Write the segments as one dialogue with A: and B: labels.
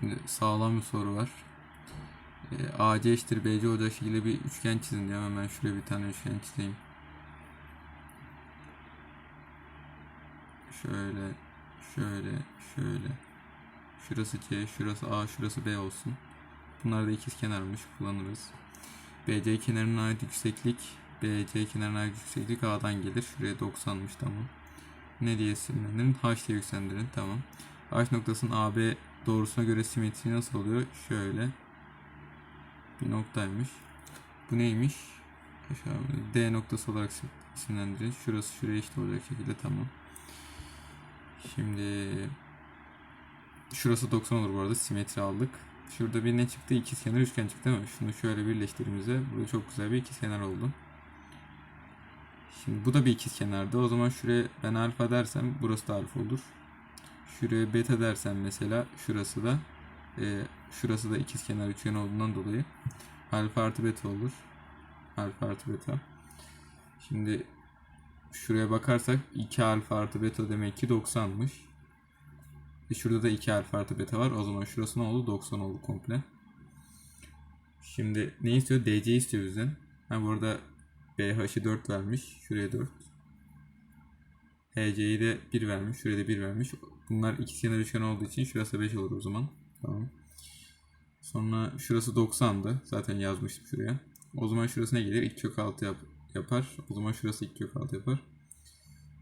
A: Şimdi sağlam bir soru var. E, AC eşittir BC olacak şekilde bir üçgen çizin diyor. Hemen şuraya bir tane üçgen çizeyim. Şöyle, şöyle, şöyle. Şurası C, şurası A, şurası B olsun. Bunlar da ikizkenarmış, kullanırız. BC kenarına ait yükseklik, BC kenarına ait yükseklik A'dan gelir. Şuraya 90'mış tamam. Ne diye isimlendirin? H diye yükseltirin tamam. H noktasının AB doğrusuna göre simetri nasıl oluyor? Şöyle. Bir noktaymış. Bu neymiş? D noktası olarak isimlendirin. Şurası şuraya eşit olacak şekilde tamam. Şimdi şurası 90 olur bu arada. Simetri aldık. Şurada bir ne çıktı? İkizkenar üçgen çıktı değil mi? Şunu şöyle birleştirdiğimizde burada çok güzel bir ikizkenar oldu. Şimdi bu da bir ikizkenardı. O zaman şuraya ben alfa dersem burası da alfa olur. Şuraya beta dersem mesela şurası da e, şurası da ikizkenar üçgen olduğundan dolayı alfa artı beta olur. Alfa artı beta. Şimdi şuraya bakarsak 2 alfa artı beta demek ki 90'mış. E şurada da 2 alfa artı beta var. O zaman şurası ne oldu? 90 oldu komple. Şimdi ne istiyor? DC istiyor bizden. Ha burada BH'ı 4 vermiş. Şuraya 4. HC'yi de 1 vermiş. Şuraya da 1 vermiş. Bunlar ikizkenar üçgen olduğu için şurası 5 olur o zaman. Tamam. Sonra şurası 90'dı. Zaten yazmıştım şuraya. O zaman şurası ne gelir? 2 kök 6 yap yapar. O zaman şurası 2 kök 6 yapar.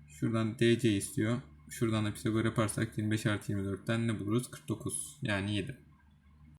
A: Şuradan DC istiyor. Şuradan da Pisagor yaparsak 25 artı 24'ten ne buluruz? 49. Yani 7.